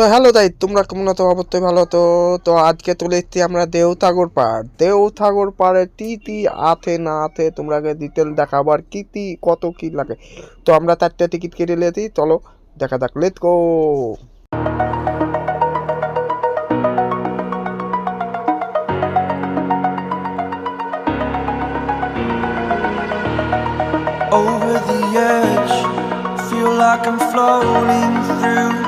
তো হ্যালো তাই তোমরা কেমন আছো? অবশ্যই ভালো তো তো আজকে চলে এসেছি আমরা দেউথাগর পাড়। দেউথাগর পাড়ে টি টি আছে না আছে তোমরা ডিটেল দেখাবো আর কি টি কত কি লাগে। তো আমরা চারটে টিকিট কেটে নিয়েছি, চলো দেখা যাক let go over the edge. Feel like I'm floating through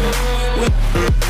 We're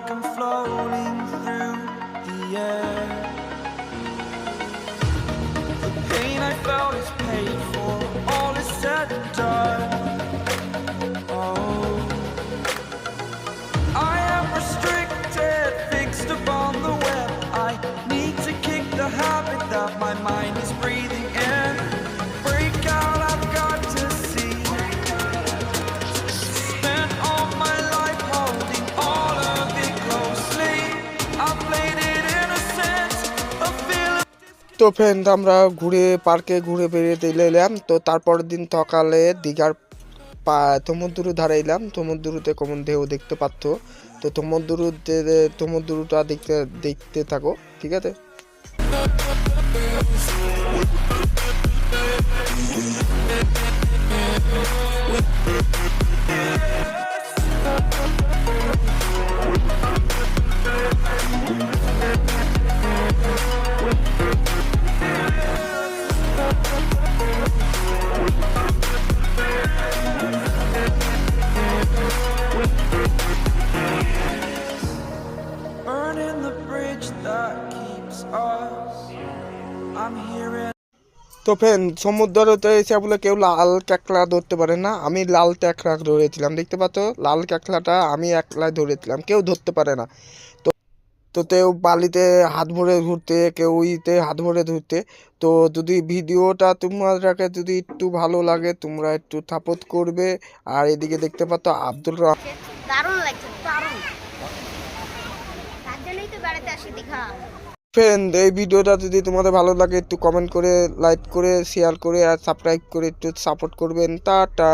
Like I'm floating through the air. তো ফ্রেন্ড আমরা ঘুরে পার্কে ঘুরে বেরিয়ে এলাম। তো তারপরের দিন সকালে দীঘার পা ধারে এলাম সমুদ্রতে কমন ঢেউ দেখতে পাচ্ছ। তো সমুদ্রতে সমুদ্রটা দেখতে দেখতে থাকো, ঠিক আছে? তো ফ্রেন্ড, সমুদ্রতে এসে বলে কেউ লাল ক্যাকড়া ধরতে পারে না। আমি লাল ক্যাকড়া ধরেছিলাম, দেখতে পাচ্ছ? লাল ক্যাকড়াটা আমি একলাই ধরেছিলাম, কেউ ধরতে পারে না। তো তো কেউ বালিতে হাত ভরে ঘুরতে, কেউ ইতে হাত ভরে ধরতে। তো যদি ভিডিওটা তোমাদেরকে যদি একটু ভালো লাগে, তোমরা একটু সাপোর্ট করবে। আর এদিকে দেখতে পাচ্ছ, আব্দুল রহমান দারুণ লাগছে, দারুণ। তার জন্যই তো বেড়াতে আসি, দীঘা। ফ্রেন্ড এই ভিডিওটা যদি তোমাদের ভালো লাগে, একটু কমেন্ট করে লাইক করে শেয়ার করে, আর সাবস্ক্রাইব করে, একটু সাপোর্ট করবেন। টাটা।